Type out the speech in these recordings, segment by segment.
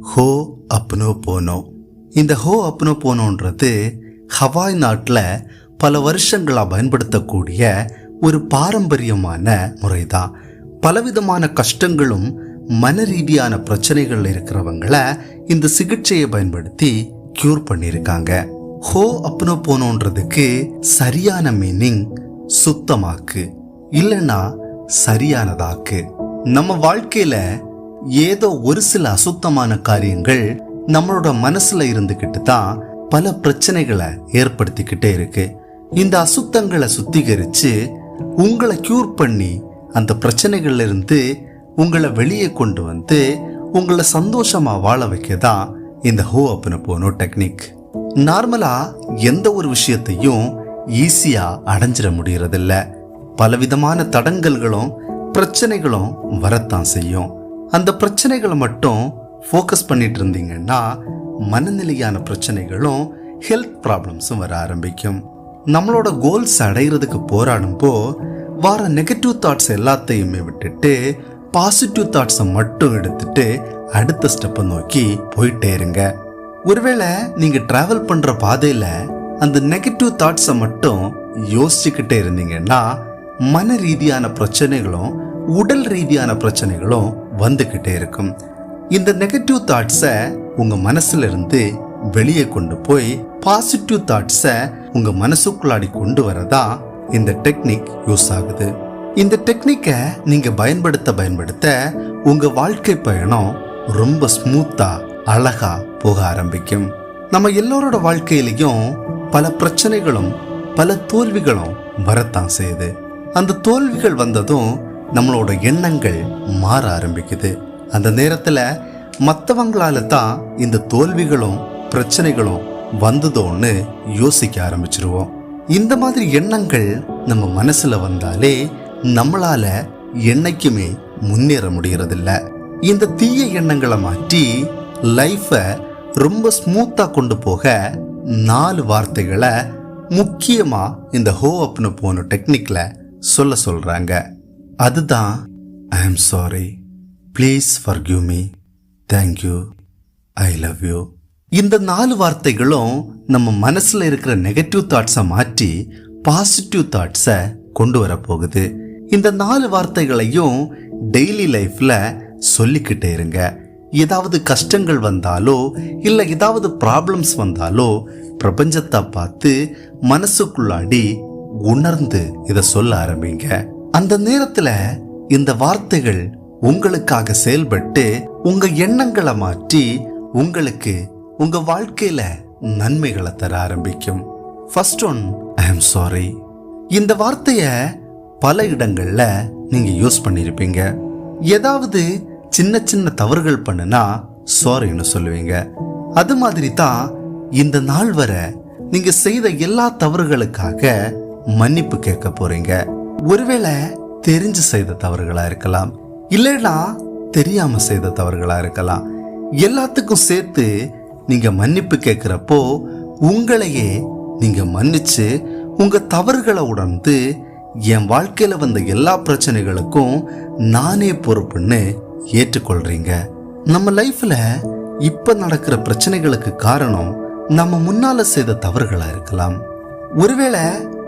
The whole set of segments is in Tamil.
ஹோ அப்னோ போனோ. இந்த ஹோ அப்னோ போனோன்றது ஹவாய் நாட்டில் பல வருஷங்களாக பயன்படுத்தக்கூடிய ஒரு பாரம்பரியமான முறைதான். பலவிதமான கஷ்டங்களும் மன ரீதியான பிரச்சனைகள் இருக்கிறவங்கள இந்த சிகிச்சையை பயன்படுத்தி கியூர் பண்ணியிருக்காங்க. ஹோ அப்னோ போனோன்றதுக்கு சரியான மீனிங் சுத்தமாக்கு இல்லைன்னா சரியானதாக்கு. நம்ம வாழ்க்கையில ஏதோ ஒரு சில அசுத்தமான காரியங்கள் நம்மளோட மனசுல இருந்துகிட்டு தான் பல பிரச்சனைகளை ஏற்படுத்திக்கிட்டே இருக்கு. இந்த அசுத்தங்களை சுத்திகரிச்சு உங்களை கியூர் பண்ணி அந்த பிரச்சனைகள்ல இருந்து உங்களை வெளியே கொண்டு வந்து உங்களை சந்தோஷமா வாழ வைக்க தான் இந்த ஹோ அப்னு போனோ டெக்னிக். நார்மலா எந்த ஒரு விஷயத்தையும் ஈஸியா அடைஞ்சிட முடியறதில்ல. பலவிதமான தடங்கல்களும் பிரச்சனைகளும் வரத்தான் செய்யும். அந்த பிரச்சனைகளை மட்டும் ஃபோக்கஸ் பண்ணிட்டு இருந்தீங்கன்னா மனநிலையான பிரச்சனைகளும் ஹெல்த் ப்ராப்ளம்ஸும் வர ஆரம்பிக்கும். நம்மளோட கோல்ஸ் அடைகிறதுக்கு போராடும்போ வர நெகட்டிவ் தாட்ஸ் எல்லாத்தையுமே விட்டுட்டு பாசிட்டிவ் தாட்ஸை மட்டும் எடுத்துட்டு அடுத்த ஸ்டெப்பை நோக்கி போயிட்டே இருங்க. ஒருவேளை நீங்கள் ட்ராவல் பண்ணுற பாதையில் அந்த நெகட்டிவ் தாட்ஸை மட்டும் யோசிச்சுக்கிட்டே இருந்தீங்கன்னா மன ரீதியான பிரச்சனைகளும் உடல் ரீதியான பிரச்சனைகளும் வந்துக்கிட்டே இருக்கும். இந்த நெகட்டிவ் தாட்ஸை உங்கள் மனசில் இருந்து வெளியே கொண்டு போய் பாசிட்டிவ் தாட்ஸை உங்கள் மனசுக்குள்ளாடி கொண்டு வரதான் இந்த டெக்னிக் யூஸ் ஆகுது. இந்த டெக்னிக்கை நீங்கள் பயன்படுத்த பயன்படுத்த உங்கள் வாழ்க்கை பயணம் ரொம்ப ஸ்மூத்தாக அழகாக போக ஆரம்பிக்கும். நம்ம எல்லோரோட வாழ்க்கையிலையும் பல பிரச்சனைகளும் பல தோல்விகளும் வரத்தான் செய்யுது. அந்த தோல்விகள் வந்ததும் நம்மளோட எண்ணங்கள் மாற ஆரம்பிக்குது. அந்த நேரத்தில் மற்றவங்களால தான் இந்த தோல்விகளும் பிரச்சனைகளும் வந்ததோன்னு யோசிக்க ஆரம்பிச்சிருவோம். இந்த மாதிரி எண்ணங்கள் நம்ம மனசில் வந்தாலே நம்மளால் என்னைக்குமே முன்னேற முடியறதில்ல. இந்த தீய எண்ணங்களை மாற்றி லைஃப்பை ரொம்ப ஸ்மூத்தாக கொண்டு போக நாலு வார்த்தைகளை முக்கியமாக இந்த ஹோ அப்னு போன டெக்னிக்கில் சொல்ல சொல்கிறாங்க அதுதான் I am sorry please forgive me thank you I love you இந்த நாலு வார்த்தைகளும் நம்ம மனசில் இருக்கிற நெகட்டிவ் தாட்ஸை மாற்றி பாசிட்டிவ் தாட்ஸை கொண்டு வர போகுது. இந்த நாலு வார்த்தைகளையும் டெய்லி லைஃப்பில் சொல்லிக்கிட்டே இருங்க. ஏதாவது கஷ்டங்கள் வந்தாலோ இல்லை ஏதாவது ப்ராப்ளம்ஸ் வந்தாலோ பிரபஞ்சத்தை பார்த்து மனசுக்குள்ளாடி உணர்ந்து இதை சொல்ல ஆரம்பிங்க. அந்த நேரத்துல இந்த வார்த்தைகள் உங்களுக்காக செயல்பட்டு உங்க எண்ணங்களை மாற்றி உங்களுக்கு உங்க வாழ்க்கையில நன்மைகளை தர ஆரம்பிக்கும். First one I am sorry இந்த வார்த்தைய பல இடங்கள்ல நீங்க யூஸ் பண்ணியிருப்பீங்க ஏதாவது சின்ன சின்ன தவறுகள் பண்ணுனா சாரின்னு சொல்லுவீங்க. அது மாதிரி தான் இந்த நாள் வரை நீங்க செய்த எல்லா தவறுகளுக்காக மன்னிப்பு கேட்க போறீங்க. ஒருவேளை தெரிஞ்சு செய்த தவறுகளா இருக்கலாம். இல்லைன்னா தெரியாம செய்த தவறுகளா இருக்கலாம். எல்லாத்துக்கும் சேர்த்து நீங்க மன்னிப்பு கேட்குறப்போ உங்களையே நீங்க மன்னிச்சு உங்க தவறுகளை உணர்ந்து என் வாழ்க்கையில வந்த எல்லா பிரச்சனைகளுக்கும் நானே பொறுப்புன்னு ஏற்றுக்கொள்றீங்க. நம்ம லைஃப்ல இப்ப நடக்கிற பிரச்சனைகளுக்கு காரணம் நம்ம முன்னால செய்த தவறுகளா இருக்கலாம். ஒருவேளை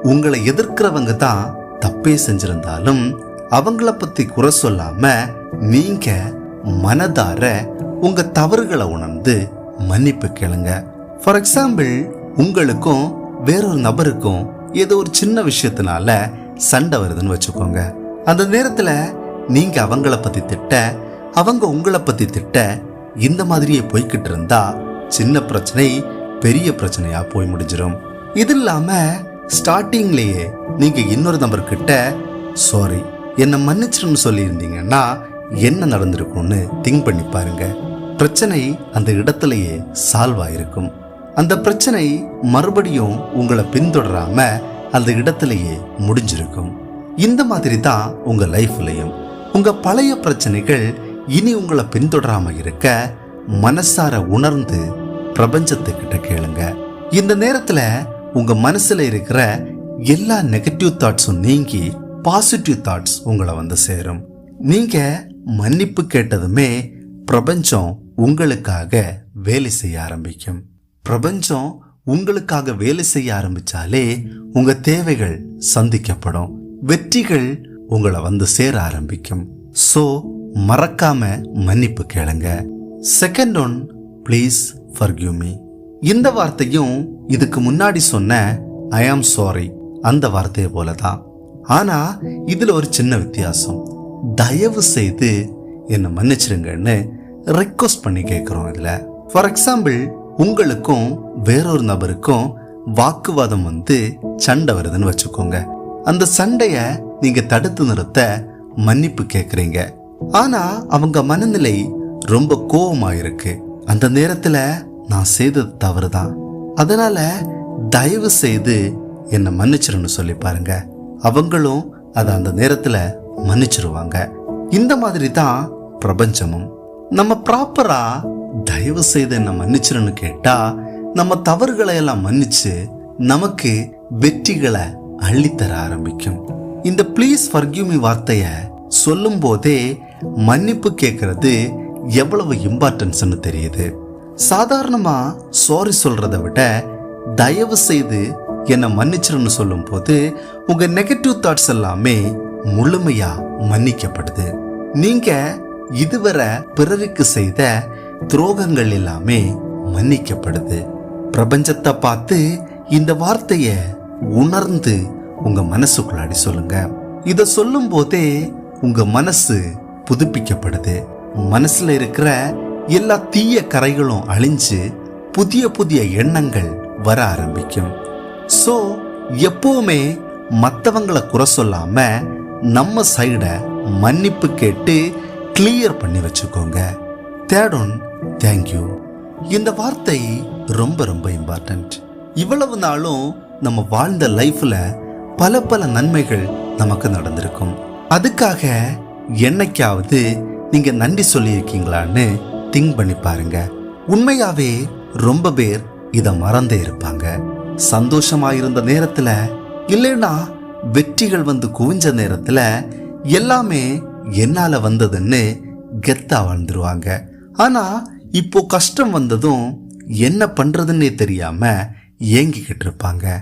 உங்களை எதிர்க்கிறவங்க தான் தப்பே செஞ்சிருந்தாலும் அவங்கள பத்தி குறை சொல்லாம நீங்க மனதார உங்க தவறுகளை உணர்ந்து மன்னிப்பு கேளுங்க. ஃபார் எக்ஸாம்பிள் உங்களுக்கும் வேறொரு நபருக்கும் ஏதோ ஒரு சின்ன விஷயத்தினால சண்டை வருதுன்னு வச்சுக்கோங்க. அந்த நேரத்துல நீங்க அவங்கள பத்தி திட்ட அவங்க உங்களை பத்தி திட்ட இந்த மாதிரியே போய்கிட்டு இருந்தா சின்ன பிரச்சனை பெரிய பிரச்சனையா போய் முடிஞ்சிடும் இது இல்லாம ஸ்டார்டிங்லேயே நீங்கள் இன்னொரு நபர்கிட்ட சாரி என்னை மன்னிச்சிருன்னு சொல்லியிருந்தீங்கன்னா என்ன நடந்திருக்கும்னு திங்க் பண்ணி பாருங்க. பிரச்சனை அந்த இடத்துலயே சால்வ் ஆயிருக்கும். அந்த பிரச்சனை மறுபடியும் உங்களை பின்தொடராம அந்த இடத்துலயே முடிஞ்சிருக்கும். இந்த மாதிரி தான் உங்க லைஃப்லையும். உங்க பழைய பிரச்சனைகள் இனி உங்களை பின்தொடராம இருக்க மனசார உணர்ந்து பிரபஞ்சத்துக்கிட்ட கேளுங்க. இந்த நேரத்துல உங்க மனசுல இருக்கிற எல்லா நெகட்டிவ் தாட்ஸும் நீங்கி பாசிட்டிவ் தாட்ஸ் உங்களை வந்து சேரும். நீங்க மன்னிப்பு கேட்டதுமே பிரபஞ்சம் உங்களுக்காக வேலை செய்ய ஆரம்பிக்கும். பிரபஞ்சம் உங்களுக்காக வேலை செய்ய ஆரம்பிச்சாலே உங்க தேவைகள் சந்திக்கப்படும். வெற்றிகள் உங்களை வந்து சேர ஆரம்பிக்கும். சோ மறக்காம மன்னிப்பு கேளுங்க. Second one please forgive me இந்த வார்த்தையும் இதுக்கு முன்னாடி சொன்ன ஐ ஆம் சாரி அந்த வார்த்தையை போல தான் ஆனா இதுல ஒரு சின்ன வித்தியாசம். தயவு செய்து என்னை மன்னிச்சிருங்கன்னு ரெக்வஸ்ட் பண்ணி கேட்குறோம் இதுல. ஃபார் எக்ஸாம்பிள் உங்களுக்கும் வேறொரு நபருக்கும் வாக்குவாதம் வந்து சண்டை வருதுன்னு வச்சுக்கோங்க. அந்த சண்டைய நீங்க தடுத்து நிறுத்த மன்னிப்பு கேக்குறீங்க. ஆனா அவங்க மனநிலை ரொம்ப கோபமாக இருக்கு அந்த நேரத்துல நான் செய்தது தவறு தான் அதனால தயவு செய்து என்னை மன்னிச்சிருன்னு சொல்லி பாருங்க. அவங்களும் அதை அந்த நேரத்தில் மன்னிச்சிருவாங்க. இந்த மாதிரி தான் பிரபஞ்சமும். நம்ம ப்ராப்பரா தயவு செய்து என்னை மன்னிச்சிருன்னு கேட்டா நம்ம தவறுகளை எல்லாம் மன்னிச்சு நமக்கு வெற்றிகளை அள்ளித்தர ஆரம்பிக்கும். இந்த ப்ளீஸ் ஃபர்கியூமி வார்த்தையை சொல்லும் போதே மன்னிப்பு கேட்கறது எவ்வளவு இம்பார்ட்டன்ஸ்னு தெரியுது. சாதாரணமாக சாரி சொல்கிறத விட தயவு செய்து என்னை மன்னிச்சிருன்னு சொல்லும் போது நெகட்டிவ் தாட்ஸ் எல்லாமே முழுமையாக மன்னிக்கப்படுது. நீங்கள் இதுவரை பிறருக்கு செய்த துரோகங்கள் எல்லாமே மன்னிக்கப்படுது. பிரபஞ்சத்தை பார்த்து இந்த வார்த்தையை உணர்ந்து உங்கள் மனசுக்குள்ளாடி சொல்லுங்க. இதை சொல்லும் போதே உங்கள் மனசு புதுப்பிக்கப்படுது. மனசில் இருக்கிற எல்லா தீய கரைகளும் அழிஞ்சு புதிய புதிய எண்ணங்கள் வர ஆரம்பிக்கும். ஸோ எப்பவுமே மற்றவங்களை குறை சொல்லாம நம்ம சைடை மன்னிப்பு கேட்டு கிளியர் பண்ணி வச்சுக்கோங்க. தேர்ட் ஒன் தேங்க்யூ இந்த வார்த்தை ரொம்ப ரொம்ப இம்பார்ட்டன்ட் இவ்வளவு நாளும் நம்ம வாழ்ந்த லைஃப்பில் பல பல நன்மைகள் நமக்கு நடந்திருக்கும். அதுக்காக என்னைக்காவது நீங்கள் நன்றி சொல்லியிருக்கீங்களான்னு திங்க் பண்ணி பாருங்க. உண்மையாவே ரொம்ப பேர் இதை மறந்தே இருப்பாங்க. சந்தோஷமா இருந்த நேரத்துல இல்லைன்னா வெற்றிகள் வந்து குவிஞ்ச நேரத்துல எல்லாமே என்னால வந்ததுன்னு கெத்தா வாழ்ந்துருவாங்க. ஆனா இப்போ கஷ்டம் வந்ததும் என்ன பண்றதுன்னே தெரியாம ஏங்கிக்கிட்டு இருப்பாங்க.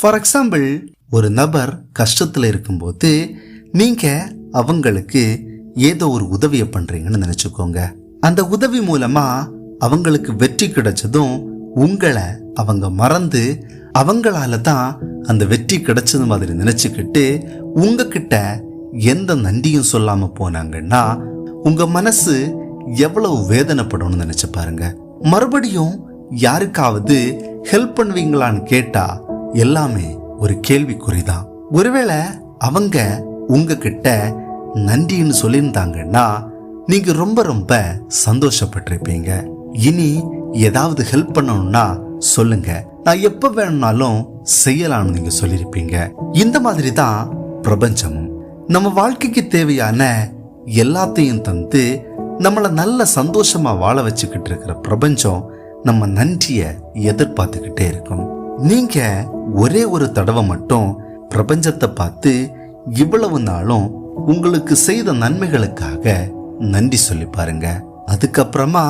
ஃபார் எக்ஸாம்பிள் ஒரு நபர் கஷ்டத்தில் இருக்கும்போது நீங்க அவங்களுக்கு ஏதோ ஒரு உதவியை பண்றீங்கன்னு நினைச்சுக்கோங்க. அந்த உதவி மூலமா அவங்களுக்கு வெற்றி கிடைச்சதும் உங்களை அவங்க மறந்து அவங்களால தான் அந்த வெற்றி கிடைச்சது மாதிரி நினைச்சுக்கிட்டு உங்ககிட்ட எந்த நன்றியும் சொல்லாம போனாங்கன்னா உங்க மனசு எவ்வளவு வேதனைப்படும்னு நினைச்சு பாருங்க. மறுபடியும் யாருக்காவது ஹெல்ப் பண்ணுவீங்களான்னு கேட்டா எல்லாமே ஒரு கேள்விக்குறிதான். ஒருவேளை அவங்க உங்ககிட்ட நன்றின்னு சொல்லியிருந்தாங்கன்னா நீங்க ரொம்ப ரொம்ப சந்தோஷப்பட்டிருப்பீங்க. இனி ஏதாவது ஹெல்ப் பண்ணணும்னா சொல்லுங்க. நான் எப்ப வேணும்னாலும் செய்யலாம்னு நீங்க சொல்லியிருப்பீங்க. இந்த மாதிரி தான் பிரபஞ்சமும். நம்ம வாழ்க்கைக்கு தேவையான எல்லாத்தையும் தந்து நம்மளை நல்ல சந்தோஷமா வாழ வச்சுக்கிட்டு இருக்கிற பிரபஞ்சம் நம்ம நன்றிய எதிர்பார்த்துக்கிட்டே இருக்கும். நீங்க ஒரே ஒரு தடவை மட்டும் பிரபஞ்சத்தை பார்த்து இவ்வளவு நாளும் உங்களுக்கு செய்த நன்மைகளுக்காக நன்றி சொல்லி பாருங்க. அதுக்கப்புறமா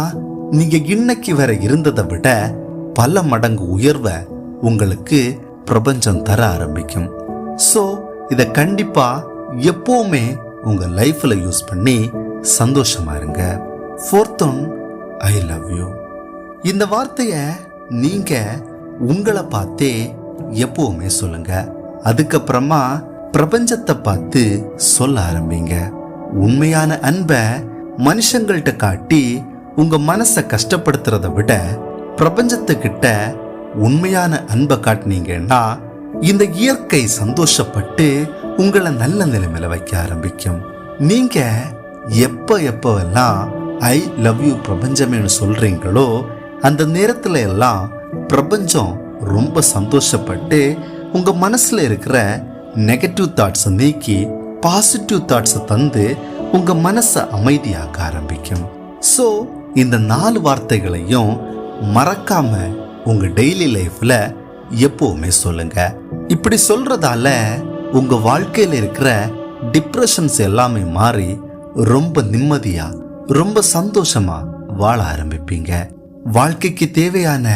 நீங்க இன்னைக்கு வரை இருந்ததை விட பல மடங்கு உயர்வை உங்களுக்கு பிரபஞ்சம் தர ஆரம்பிக்கும். ஸோ இதை கண்டிப்பா எப்பவுமே உங்க லைஃப்ல யூஸ் பண்ணி சந்தோஷமா இருங்க. Fourth one I love you இந்த வார்த்தையை நீங்க உங்களை பார்த்தே எப்பவுமே சொல்லுங்க. அதுக்கப்புறமா பிரபஞ்சத்தை பார்த்து சொல்ல ஆரம்பிங்க. உண்மையான அன்பை மனுஷங்கள்ட்ட காட்டி உங்க மனசை கஷ்டப்படுத்துறத விட பிரபஞ்சத்துக்கிட்ட உண்மையான அன்பை காட்டினீங்கன்னா இந்த இயற்கை சந்தோஷப்பட்டு உங்களை நல்ல நிலைமையில வைக்க ஆரம்பிக்கும். நீங்க எப்ப எப்பவெல்லாம் ஐ லவ் யூ பிரபஞ்சமேன்னு சொல்றீங்களோ அந்த நேரத்துல எல்லாம் பிரபஞ்சம் ரொம்ப சந்தோஷப்பட்டு உங்க மனசுல இருக்கிற நெகட்டிவ் தாட்ஸை நீக்கி பாசிட்டிவ் தாட்ஸை தந்து உங்க மனசை அமைதியாக்க ஆரம்பிக்கும். ஸோ இந்த நாலு வார்த்தைகளையும் மறக்காம உங்க டெய்லி லைஃப்ல எப்போவுமே சொல்லுங்க. இப்படி சொல்றதால உங்க வாழ்க்கையில இருக்கிற டிப்ரெஷன்ஸ் எல்லாமே மாறி ரொம்ப நிம்மதியா ரொம்ப சந்தோஷமா வாழ ஆரம்பிப்பீங்க. வாழ்க்கைக்கு தேவையான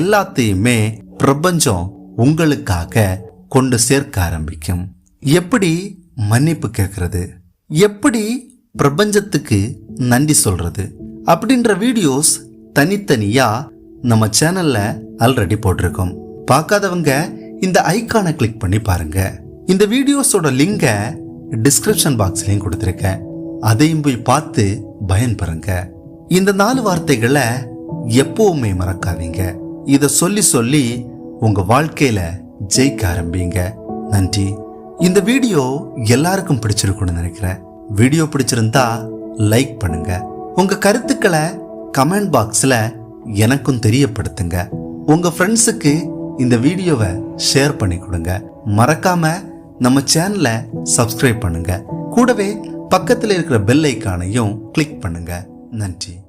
எல்லாத்தையுமே பிரபஞ்சம் உங்களுக்காக கொண்டு சேர்க்க ஆரம்பிக்கும். எப்படி மன்னிப்பு கேட்கறது. எப்படி பிரபஞ்சத்துக்கு நன்றி சொல்றது? அப்படின்ற வீடியோஸ் தனித்தனியா நம்ம சேனல்ல ஆல்ரெடி போட்டிருக்கோம். பார்க்காதவங்க இந்த ஐக்கானை கிளிக் பண்ணி பாருங்க. இந்த வீடியோஸோட லிங்க டிஸ்கிரிப்ஷன் பாக்ஸ்லயும் கொடுத்துருக்கேன். அதையும் போய் பார்த்து பயன்பெறுங்க. இந்த நாலு வார்த்தைகளை எப்பவுமே மறக்காதீங்க. இதை சொல்லி சொல்லி உங்க வாழ்க்கையில ஜெயிக்க ஆரம்பிங்க. நன்றி. இந்த வீடியோ எல்லாருக்கும் பிடிச்சிருக்கும்னு நினைக்கிறேன். வீடியோ பிடிச்சிருந்தா லைக் பண்ணுங்க. உங்க கருத்துக்களை கமெண்ட் பாக்ஸில் எனக்கும் தெரியப்படுத்துங்க. உங்க ஃப்ரெண்ட்ஸுக்கு இந்த வீடியோவை ஷேர் பண்ணி கொடுங்க. மறக்காம நம்ம சேனலை சப்ஸ்கிரைப் பண்ணுங்க. கூடவே பக்கத்தில் இருக்கிற பெல் ஐக்கானையும் கிளிக் பண்ணுங்க. நன்றி.